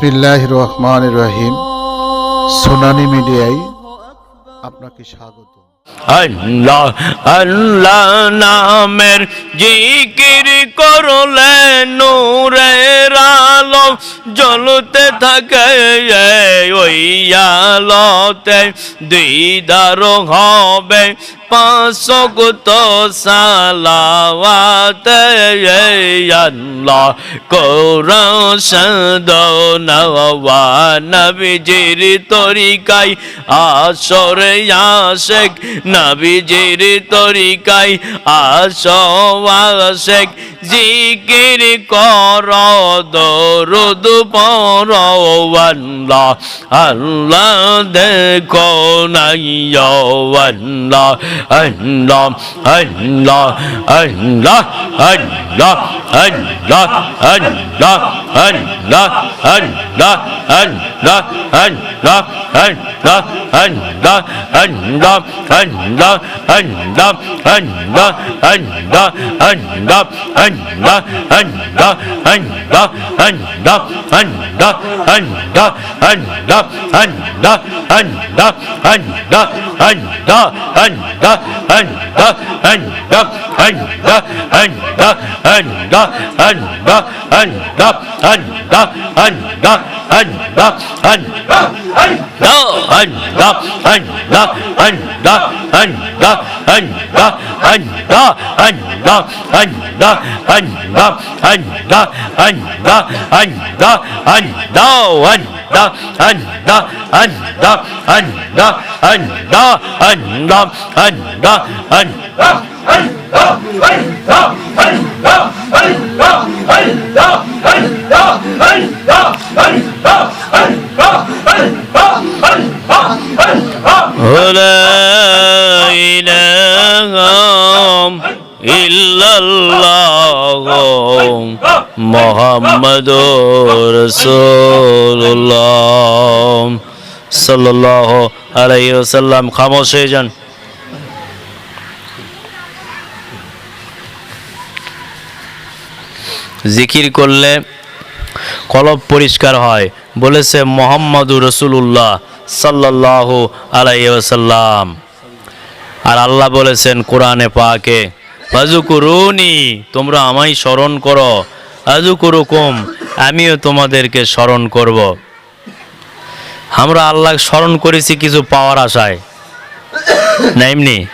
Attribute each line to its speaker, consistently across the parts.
Speaker 1: বিসমিল্লাহ রহমান রহিম। সোনানি মিডিয়ায় আপনাকে স্বাগত।
Speaker 2: আল্লাহ আল্লাহ নামের জিকির করলে নূরের আলো জ্বলতে থাকে ওই আলোতে দিদার হবে। পাঁচশত সালাওয়াতে আল্লাহ। কোরআন নওয়া নবীজির তরিকায়। আসরে আশেক নবীজির তরিকায়। আসো আশেক জিকির কর দরুদ পর আল্লাহ আল্লাহ দেখো নাই আল্লাহ আল্লাহ আল্লাহ আল্লাহ আল্লাহ আল্লাহ আল্লাহ আল্লাহ আল্লাহ আল্লাহ আল্লাহ আল্লাহ and Allah Allah Allah Allah Allah Allah Allah Allah Allah Allah Allah Allah Allah Allah Allah Allah Allah Allah da an da an da an da an da an da an da an da an da an da an da an da an da an da an da an da an da an da an da an da la ilaha Mohammad রসুল্লাহ সাল্লাহ আলাইসাল্লাম খামোশ হয়ে যান। জিকির করলে কলব পরিষ্কার হয়, বলেছে মোহাম্মদুর রসুল্লাহ সাল্লাহ আলাইসাল্লাম আর আল্লাহ বলেছেন, কোরআনে পাকে আজু করুনি তোমরা আমায় স্মরণ করো। আজু করুকুম আমিও তোমাদেরকে স্মরণ করব। আমরা আল্লাহ স্মরণ করেছি কিছু পাওয়ার আশায়। না, এমনি?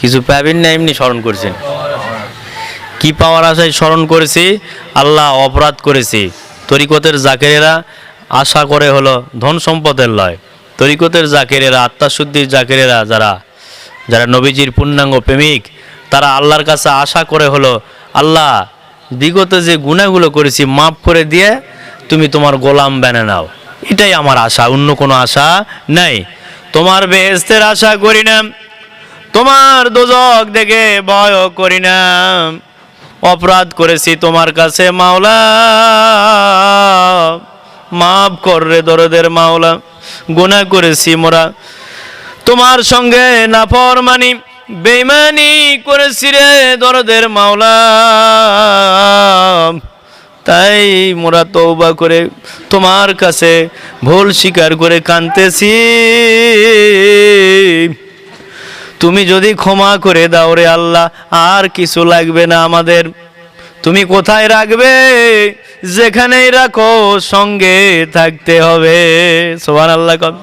Speaker 2: কিছু পাবেন না, এমনি স্মরণ করছেন? কি পাওয়ার আশায় স্মরণ করেছি? আল্লাহ অপরাধ করেছি। তরিকতের জাকেরেরা আশা করে হলো ধন সম্পদের লয়। তরিকতের জাকেরেরা, আত্মাশুদ্ধির জাকেরেরা যারা যারা নবীজির পূর্ণাঙ্গ প্রেমিক, তারা আল্লাহর কাছে আশা করে হলো, আল্লাহ, বিগত যে গুণাগুলো করেছি মাফ করে দিয়ে তুমি তোমার গোলাম বেনে নাও। এটাই আমার আশা, অন্য কোনো আশা নেই। তোমার বেহেস্তের আশা করি না, তোমার দোজক দেখে ভয় করি না। অপরাধ করেছি তোমার কাছে, মাওলা। মাফ কর রে দরদের মাওলা। গুনাহ করেছি মোরা। তোমার সঙ্গে নাফর মানি বেমানি করেছি রে দরদের মাওলা। তাই মোরা তৌবা করে তোমার কাছে ভুল স্বীকার করে কানতেছি। তুমি যদি ক্ষমা করে দাও রে আল্লাহ, আর কিছু লাগবে না আমাদের। তুমি কোথায় রাখবে? যেখানেই রাখো সঙ্গে থাকতে হবে। সোহান আল্লাহ কন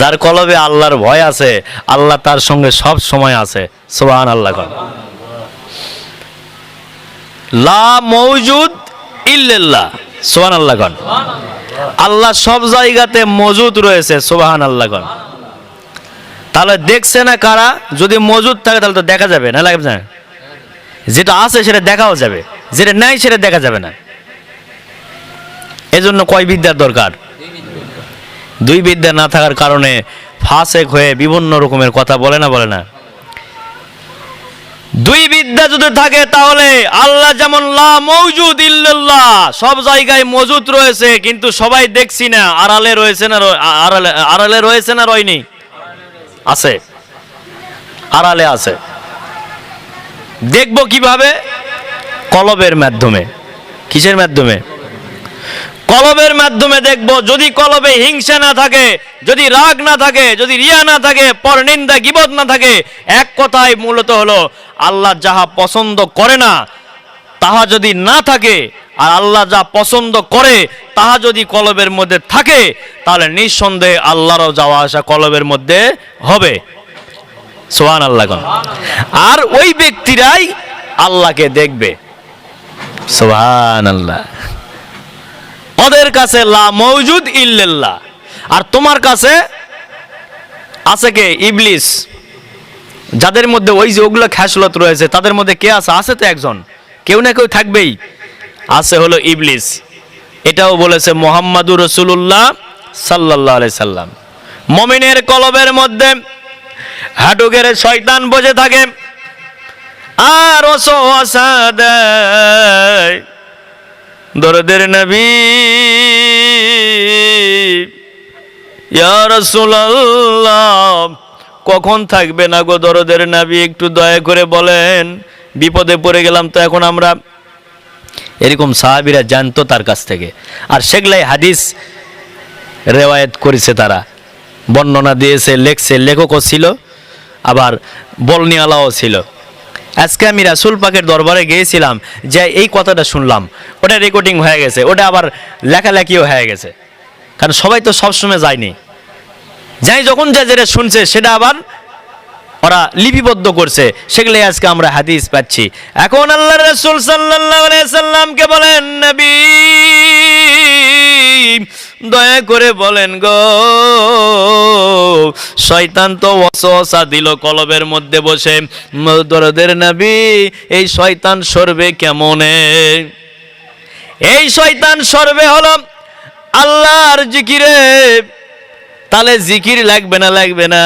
Speaker 2: যার কলবে আল্লাহর ভয় আছে, আল্লাহ তার সঙ্গে সব সময় আছে। সোহান আল্লাহ মৌজুদ সোহান আল্লাহ আল্লাহ সব জায়গাতে মজুদ রয়েছে সোহান আল্লাহ তাহলে দেখছে না কারা? যদি মজুদ থাকে তাহলে তো দেখা যাবে, না লাগবে না? যেটা আছে সেটা দেখাও যাবে, যেটা নাই সেটা দেখা যাবে না। এজন্য কয় বিদ্যার দরকার? দুই বিদ্যা না থাকার কারণে ফাঁসেক হয়ে বিভিন্ন রকমের কথা বলে না বলে না। দুই বিদ্যা যদি থাকে তাহলে আল্লাহ যেমন লা মৌজুদ ইল্লাল্লাহ, সব জায়গায় মজুদ রয়েছে, কিন্তু সবাই দেখছি না, আড়ালে রয়েছে না আড়ালে আড়ালে রয়েছে না রয়নি? আছে। আড়ালে আছে। দেখব কীভাবে? কলবের মাধ্যমে। কিসের মাধ্যমে? কলবের মাধ্যমে দেখব, যদি কলবে হিংসা না থাকে, যদি রাগ না থাকে, যদি রিয়া না থাকে, পরনিন্দা, গিবত না থাকে, এক কথায় মূলত হলো, আল্লাহ যাহা পছন্দ করে না, তাহা যদি না থাকে, আর আল্লাহ যা পছন্দ করে, তাহা যদি কলবের মধ্যে থাকে, তাহলে নিঃসন্দেহে আল্লাহরও যাওয়া আসা কলবের মধ্যে হবে। সোহান আল্লাহ। আর ওই ব্যক্তিরাই আল্লাহকে দেখবে। সোহান আল্লাহ ওদের কাছে লা মৌজুদ ইল্লাল্লাহ। আর তোমার কাছে আছে কে? ইবলিস। যাদের মধ্যে ওই যে ওগুলো খ্যাসলত রয়েছে, তাদের মধ্যে কে আছে? আছে তো একজন। কেউ না কেউ থাকবেই। আছে হলো ইবলিস। এটাও বলেছে মোহাম্মদুর রসুল্লাহ সাল্লাহ আলাই সাল্লাম। মমিনের কলবের মধ্যে হাঁটুকের শয়তান বসে থাকে। আর ওসা দেয় দরদের নবী। কখন থাকবে না গো দরদের নাবি? একটু দয়া করে বলেন। বিপদে পড়ে গেলাম তো এখন আমরা। এরকম সাহাবিরা জানতো তার কাছ থেকে। আর সেগুলাই হাদিস রেওয়ায়েত করেছে তারা। বর্ণনা দিয়েছে, লেখছে, লেখকও ছিল, আবার বলনিওয়ালাও ছিল। আজকে আমি রাসুল পাকের দরবারে গিয়েছিলাম, যে এই কথাটা শুনলাম। ওটা রেকর্ডিং হয়ে গেছে, ওটা আবার লেখালেখিও হয়ে গেছে। কারণ সবাই তো সবসময় যায়নি। যাই যখন যা যেটা শুনছে, সেটা আবার ওরা লিপিবদ্ধ করছে। সেগুলোই আজকে আমরা হাদিস পাচ্ছি। এখন আল্লাহ রসুল আলাইহি সাল্লামকে বলেন, নবী দয়া করে বলেন গো, শয়তান তো ওয়াসওয়াসা দিল কলবের মধ্যে বসে। দরদের নবী, এই শয়তান সরবে কেমনে? এই শয়তান সরবে হলো আল্লাহর জিকিরে। তাহলে জিকির লাগবে না লাগবে না?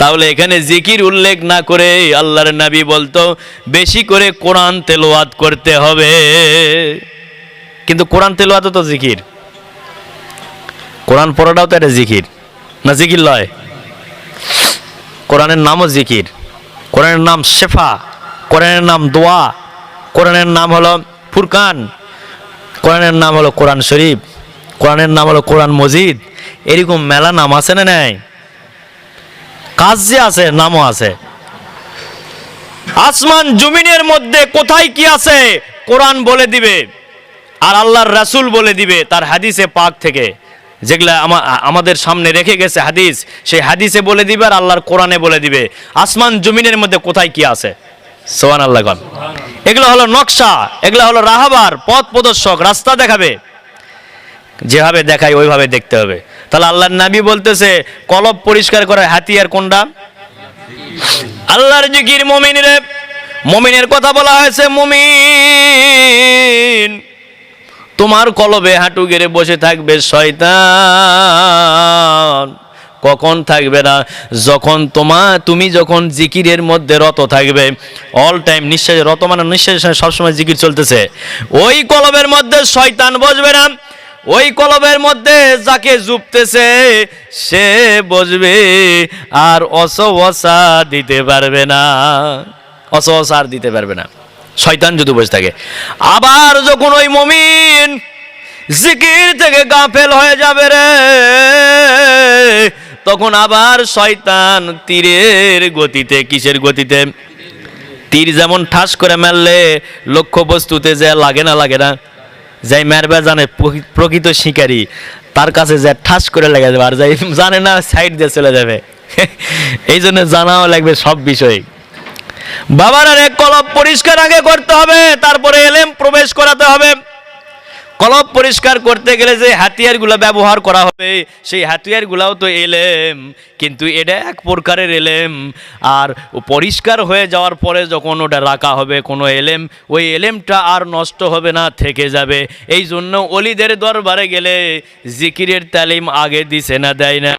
Speaker 2: তাহলে এখানে জিকির উল্লেখ না করে আল্লাহর নবী বলতো, বেশি করে কোরআন তেলোয়াত করতে হবে। কিন্তু কোরআন তেলোয়াত তো জিকির। কোরআন পড়াটাও তো একটা জিকির। না জিকির লয়? কোরআনের নামও জিকির। কোরআনের নাম শেফা, কোরআনের নাম দোয়া, কোরআনের নাম হলো ফুরকান, কোরআনের নাম হলো কোরআন শরীফ, কোরআনের নাম হলো কোরআন মজিদ। এরকম মেলা নাম আছে না নাই? কাজ যে আছে, নামও আছে। আসমান জমিনের মধ্যে কোথায় কি আছে, কোরআন বলে দিবে। আর আল্লাহর রাসূল বলে দিবে তার হাদিসে পাক থেকে। যেগুলা আমা- আমাদের সামনে রেখে গেছে হাদিস, সেই হাদিসে বলে দিবে আর আল্লাহর কোরআনে বলে দিবে। আসমান জমিনের মধ্যে কোথায় কি আছে? সোহান আল্লাহ গন এগুলো হলো নকশা, এগুলো হলো রাহাবার, পথ প্রদর্শক, রাস্তা দেখাবে। যেভাবে দেখায় ওইভাবে দেখতে হবে। তাহলে আল্লাহর নাবি বলতেছে, কলব পরিষ্কার করার হাতিয়ার কোনটা? আল্লাহর জিকির মমিনের মমিনের কথা বলা হয়েছে মমিন। তোমার কলবে হাঁটু গেড়ে বসে থাকবে শয়তান। কখন থাকবে না? যখন তোমা, তুমি যখন জিকিরের মধ্যে রত থাকবে অল টাইম নিঃশ্বাস, রত মানে নিঃশ্বাস সবসময় জিকির চলতেছে। ওই কলবের মধ্যে শয়তান বসবে না। ওই কলবের মধ্যে যাকে জুপতেছে সে বসবে, আর অসবসা দিতে পারবে না। অসবসা আর দিতে পারবে না। শয়তান যদি বসে থাকে। আবার যখন ওই মমিন জিকির থেকে গাফেল হয়ে যাবে রে, তখন আবার শয়তান তীরের গতিতে, কিসের গতিতে? তীর যেমন ঠাস করে মারলে লক্ষ্য বস্তুতে যে লাগে না লাগে না, যাই মারবে জানে, প্রকৃ- প্রকৃত শিকারী, তার কাছে যে ঠাস করে লেগে যাবে, আর যাই জানে না, সাইড দিয়ে চলে যাবে। এই জন্য জানাও লাগবে সব বিষয়। বাবার আর এক কলব পরিষ্কার আগে করতে হবে, তারপরে এলেম প্রবেশ করাতে হবে। কলব পরিষ্কার করতে গেলে যে হাতিয়ারগুলো ব্যবহার করা হবে, সেই হাতিয়ারগুলাও তো এলেম, কিন্তু এটা এক প্রকারের এলেম। আর পরিষ্কার হয়ে যাওয়ার পরে যখন ওটা রাখা হবে কোনো এলেম, ওই এলেমটা আর নষ্ট হবে না, থেকে যাবে। এই জন্য অলিদের দরবারে গেলে জিকিরের তালিম আগে দিছে না, দেয় না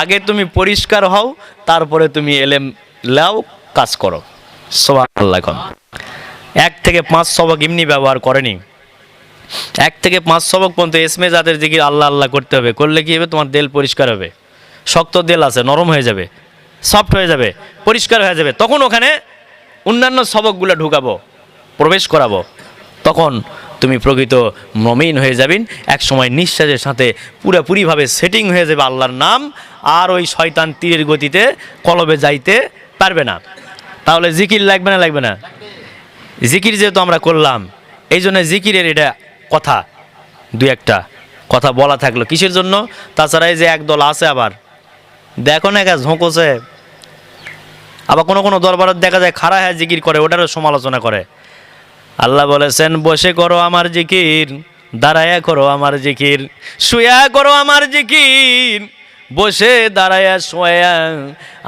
Speaker 2: আগে তুমি পরিষ্কার হও, তারপরে তুমি এলেম লাও কাজ করো। এখন। এক থেকে পাঁচ সবক এমনি ব্যবহার করেনি। এক থেকে পাঁচ সবক পর্যন্ত এসমে যাদের দিকে আল্লাহ আল্লাহ করতে হবে। করলে কি হবে? তোমার দেল পরিষ্কার হবে। শক্ত দেল আছে, নরম হয়ে যাবে সফট হয়ে যাবে, পরিষ্কার হয়ে যাবে। তখন ওখানে অন্যান্য সবকগুলো ঢুকাবো, প্রবেশ করাবো। তখন তুমি প্রকৃত মমিন হয়ে যাবেন এক সময় নিঃশ্বাসের সাথে পুরোপুরিভাবে সেটিং হয়ে যাবে আল্লাহর নাম। আর ওই শয়তান তীরের গতিতে, কলবে যাইতে পারবে না। তাহলে জিকির লাগবে না লাগবে না? জিকির যেহেতু আমরা করলাম, এই জন্য জিকিরের এটা কথা দু একটা কথা বলা থাকল। কিসের জন্য? তাছাড়া এই যে একদল আছে আবার। দেখো না একা ঝোঁকোছে আবার কোনো কোনো দরবারত দেখা যায় খাড়া হ্যাঁ জিকির করে, ওটারও সমালোচনা করে। আল্লাহ বলেছেন, বসে করো আমার জিকির, দাঁড়ায়া করো আমার জিকির, শুয়া করো আমার জিকির। বসে দাঁড়ায়া শোয়া।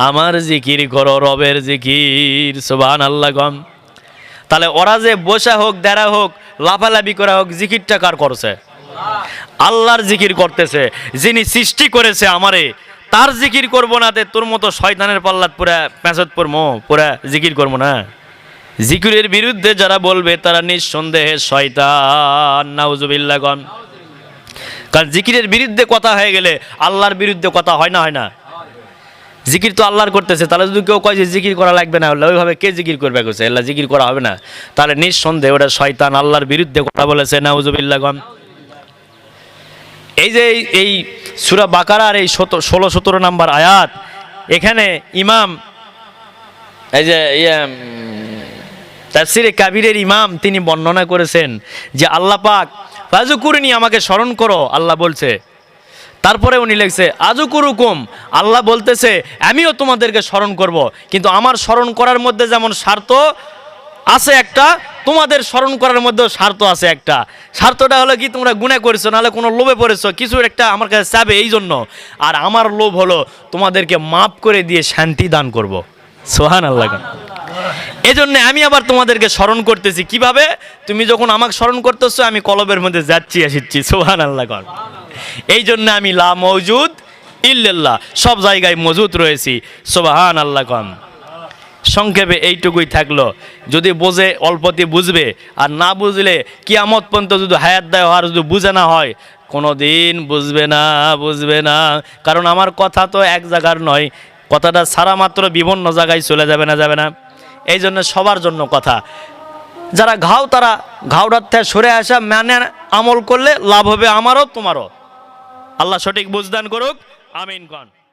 Speaker 2: আমার জিকির করো, রবের জিকির সুবহান আল্লাহ গম। তাহলে ওরা যে বসা হোক, দেড়া হোক, লাফালাফি করা হোক, জিকিরটা কার করছে? আল্লাহর জিকির করতেছে। যিনি সৃষ্টি করেছে আমারে, তার জিকির করব না তে তোর মতো শয়তানের পাল্লাত পুরা প্যাঁচত পড়ব পুরা জিকির করব না। জিকিরের বিরুদ্ধে যারা বলবে, তারা নিঃসন্দেহে শয়তান, নাউজুবিল্লাহ গন কারণ জিকিরের বিরুদ্ধে কথা হয়ে গেলে আল্লাহর বিরুদ্ধে কথা হয় না হয় না। জিকির তো আল্লাহর করতেছে তাহলে যদি কেউ কয় যে জিকির করা লাগবে না হলে ওইভাবে কে জিকির করবে কইছে? আল্লাহ জিকির করা হবে না। তাহলে নিঃসন্দেহে ওটা শয়তান আল্লাহর বিরুদ্ধে কথা বলেছে নাউজুবিল্লাহ গন এই যে এই- সুরা বাকারার এই ষোলো সতেরো নাম্বার আয়াত এখানে ইমাম এই যে ইয়ে, তাফসিরে কাবিরের ইমাম তিনি বর্ণনা করেছেন যে আল্লাহ পাক ফাজুকুরনি আমাকে স্মরণ করো, আল্লাহ বলছে। তারপরে উনি লিখছে, আজুকুরুকুম আল্লাহ বলতেছে, আমিও তোমাদেরকে স্মরণ করব। কিন্তু আমার স্মরণ করার মধ্যে যেমন স্বার্থ আছে একটা, তোমাদের স্মরণ করার মধ্যেও স্বার্থ আছে একটা। স্বার্থটা হলো কি, তোমরা গুণে করেছ, নাহলে কোনো লোভে পড়েছো কিছু একটা আমার কাছে চাবে এই জন্য। আর আমার লোভ হলো তোমাদেরকে মাপ করে দিয়ে শান্তি দান করব। সোহান আল্লাহ এই জন্য আমি আবার তোমাদেরকে স্মরণ করতেছি। কীভাবে? তুমি যখন আমাকে স্মরণ করতেছো, আমি কলবের মধ্যে যাচ্ছি, আসিচ্ছি। সোহান আল্লাহ কর। এই জন্য আমি লা মৌজুদ ইল্লাল্লাহ। সব জায়গায় মজুদ রয়েছি। সোবাহান আল্লাহ কন সংক্ষেপে এইটুকুই থাকল। যদি বোঝে, অল্পতে বুঝবে। আর না বুঝলে, কিয়ামত পর্যন্ত যদি হায়াত দেয়, আর যদি বুঝে না হয় কোনো দিন বুঝবে না বুঝবে না। কারণ আমার কথা তো এক জায়গার নয়। কথাটা সারা মাত্র বিভিন্ন জায়গায় চলে যাবে না যাবে না। এই জন্য সবার জন্য কথা। যারা ঘাও, তারা ঘাওড়ার থেকে সরে আসা ম্যানে আমল করলে লাভ হবে আমারও, তোমারও। আল্লাহ সঠিক বুঝদান করুক। আমিন কন।